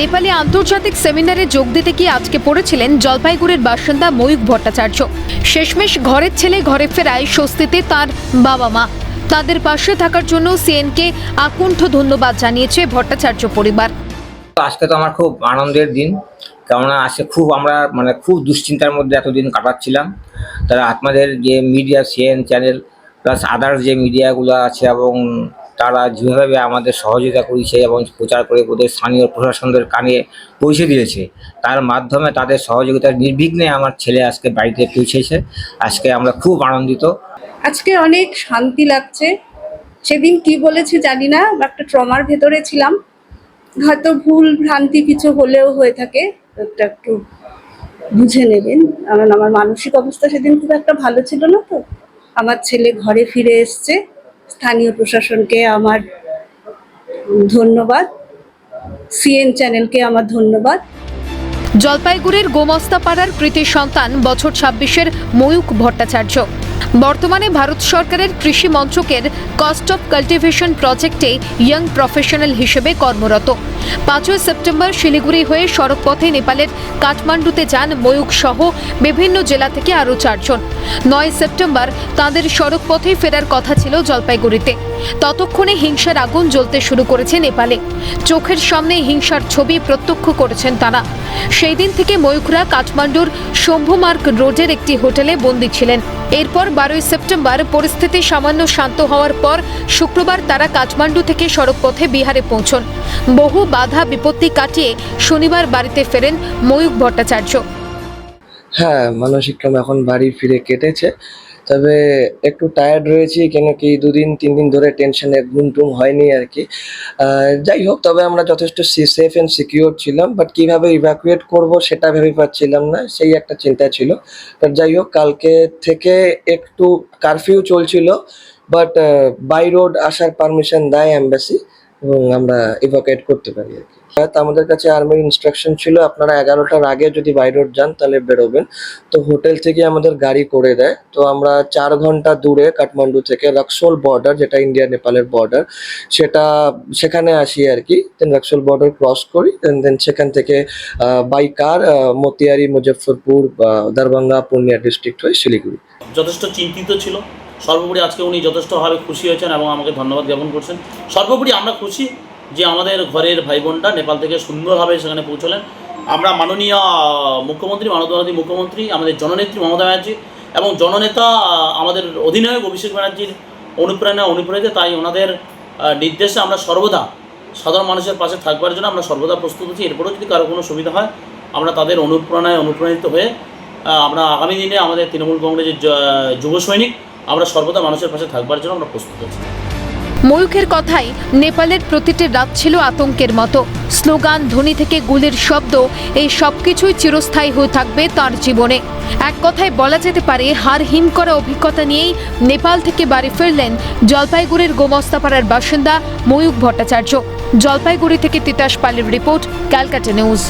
নেপালে আন্তর্জাতিক সেমিনারে যোগ দিতে গিয়ে আজকে পড়েছিলেন জলপাইগুড়ির বাসিন্দা ময়ূক ভট্টাচার্য। শেষমেশ ঘরের ছেলে ঘরে ফেরায় স্বস্তিতে তার বাবা মা। তাদের পাশে থাকার জন্য সিএনকে আকুণ্ঠ ধন্যবাদ জানিয়েছে ভট্টাচার্য পরিবার। আজকে তো আমার খুব আনন্দের দিন। কেননা আজকে খুব আমরা মানে খুব দুশ্চিন্তার মধ্যে এতদিন কাটাচ্ছিলাম। তারা আপনাদের যে media, CN channel, plus others যে মিডিয়াগুলো আছে এবং তারা যেভাবে আমাদের সহযোগিতা করেছে এবং প্রচার করে ওদের স্থানীয় প্রশাসনদের কানে পৌঁছে দিয়েছে, তার মাধ্যমে তাদের সহযোগিতার নির্বিঘ্নে আমার ছেলে আজকে বাড়িতে পৌঁছেছে। আজকে আমরা খুব আনন্দিত। আজকে অনেক শান্তি লাগছে। সেদিন কি বলেছে জানি না একটা ট্রমার ভেতরে ছিলাম। হয়তো ভুল ভ্রান্তি কিছু হলেও হয়ে থাকে একটা একটু বুঝে নেবেন। কারণ আমার মানসিক অবস্থা সেদিন খুব একটা ভালো ছিল না তো। আমার ছেলে ঘরে ফিরে এসছে। স্থানীয় প্রশাসনকে আমার ধন্যবাদ, সিএন চ্যানেলকে আমার ধন্যবাদ। জলপাইগুড়ির গোমস্তাপাড়ার কৃতি সন্তান বছর ছাব্বিশের ময়ূক ভট্টাচার্য। বর্তমানে ভারত সরকারের কৃষি মন্ত্রকের কস্ট অফ কাল্টিভেশন প্রজেক্টে ইয়াং প্রফেশনাল হিসেবে কর্মরত। পাঁচই সেপ্টেম্বর শিলিগুড়ি হয়ে সড়কপথে নেপালের কাঠমান্ডুতে যান ময়ূক সহ বিভিন্ন জেলা থেকে আরও চারজন। নয় সেপ্টেম্বর তাদের সড়কপথে ফেরার কথা ছিল জলপাইগুড়িতে। ততক্ষণে হিংসার আগুন জ্বলতে শুরু করেছে নেপালে। চোখের সামনে হিংসার ছবি প্রত্যক্ষ করেছেন তারা। সেই দিন থেকে ময়ূকরা কাঠমান্ডুর শম্ভুমার্গ রোডের একটি হোটেলে বন্দী ছিলেন। এরপর বারোই সেপ্টেম্বর পরিস্থিতি সামান্য শান্ত হওয়ার পর শুক্রবার তারা কাঠমান্ডু থেকে সড়কপথে বিহারে পৌঁছন। বহু বাধা বিপত্তি কাটিয়ে শনিবার বাড়িতে ফেরেন ময়ূক ভট্টাচার্য। হ্যাঁ মানসিক ক্রম এখন বাড়ি ফিরে কেটেছে। তবে একটু টায়ার্ড রয়েছি, কেন কি দুদিন তিন দিন ধরে টেনশনে ঘুম টুম হয়নি আর কি যাই হোক, তবে আমরা যথেষ্ট সেফ অ্যান্ড সিকিউর ছিলাম বাট কীভাবে ইভ্যাকুয়েট করব সেটা ভেবে পাচ্ছিলাম না, সেই একটা চিন্তা ছিল। বাট যাই হোক, কালকে থেকে একটু কারফিউ চলছিল বাট বাই রোড আসার পারমিশন দেয় অ্যাম্বাসি এবং আমরা ইভাকুয়েট করতে পারি আর কি। আমাদের কাছে আর্মির ইনস্ট্রাকশন ছিল, আপনারা এগারোটার আগে যদি বাই রোড যান তাহলে বেরোবেন। তো হোটেল থেকে আমাদের গাড়ি করে দেয়। তো আমরা চার ঘণ্টা দূরে কাঠমান্ডু থেকে রক্সোল বর্ডার যেটা ইন্ডিয়া নেপালের বর্ডার সেটা সেখানে আসি আর কি। দেন রক্সোল বর্ডার ক্রস করি দেন দেন সেখান থেকে বাই কার মতিয়ারি, মুজফ্ফরপুর বা দারভাঙ্গা পূর্ণিয়া ডিস্ট্রিক্ট হয়ে শিলিগুড়ি। যথেষ্ট চিন্তিত ছিল। সর্বোপরি আজকে উনি যথেষ্টভাবে খুশি হয়েছেন এবং আমাকে ধন্যবাদ জ্ঞাপন করছেন। সর্বোপরি আমরা খুশি যে আমাদের ঘরের ভাই বোনটা নেপাল থেকে সুন্দরভাবে সেখানে পৌঁছলেন। আমরা মাননীয় মুখ্যমন্ত্রী, মানবতাবাদী মুখ্যমন্ত্রী, আমাদের জননেত্রী মমতা ব্যানার্জি এবং জননেতা আমাদের অধিনায়ক অভিষেক ব্যানার্জির অনুপ্রেরণা, অনুপ্রেরিত, তাই ওনাদের নির্দেশে আমরা সর্বদা সাধারণ মানুষের পাশে থাকবার জন্য আমরা সর্বদা প্রস্তুত আছি। এরপরেও যদি কারও কোনো সুবিধা হয়, আমরা তাদের অনুপ্রেরণায় অনুপ্রাণিত হয়ে আমরা আগামী দিনে আমাদের তৃণমূল কংগ্রেসের যুব সৈনিক আমরা সর্বদা মানুষের পাশে থাকবার জন্য আমরা প্রস্তুত আছি। ময়ূখের কথাই নেপালের প্রতিটি রাত ছিল আতঙ্কের মতো। স্লোগান, ধ্বনি থেকে গুলির শব্দ, এই সব কিছুই চিরস্থায়ী হয়ে থাকবে তার জীবনে। এক কথায় বলা যেতে পারে, হার হিম করা অভিজ্ঞতা নিয়েই নেপাল থেকে বাড়ি ফিরলেন জলপাইগুড়ির গোমস্তাপাড়ার বাসিন্দা ময়ূক ভট্টাচার্য। জলপাইগুড়ি থেকে তিতাস পালের রিপোর্ট, ক্যালকাটা নিউজ।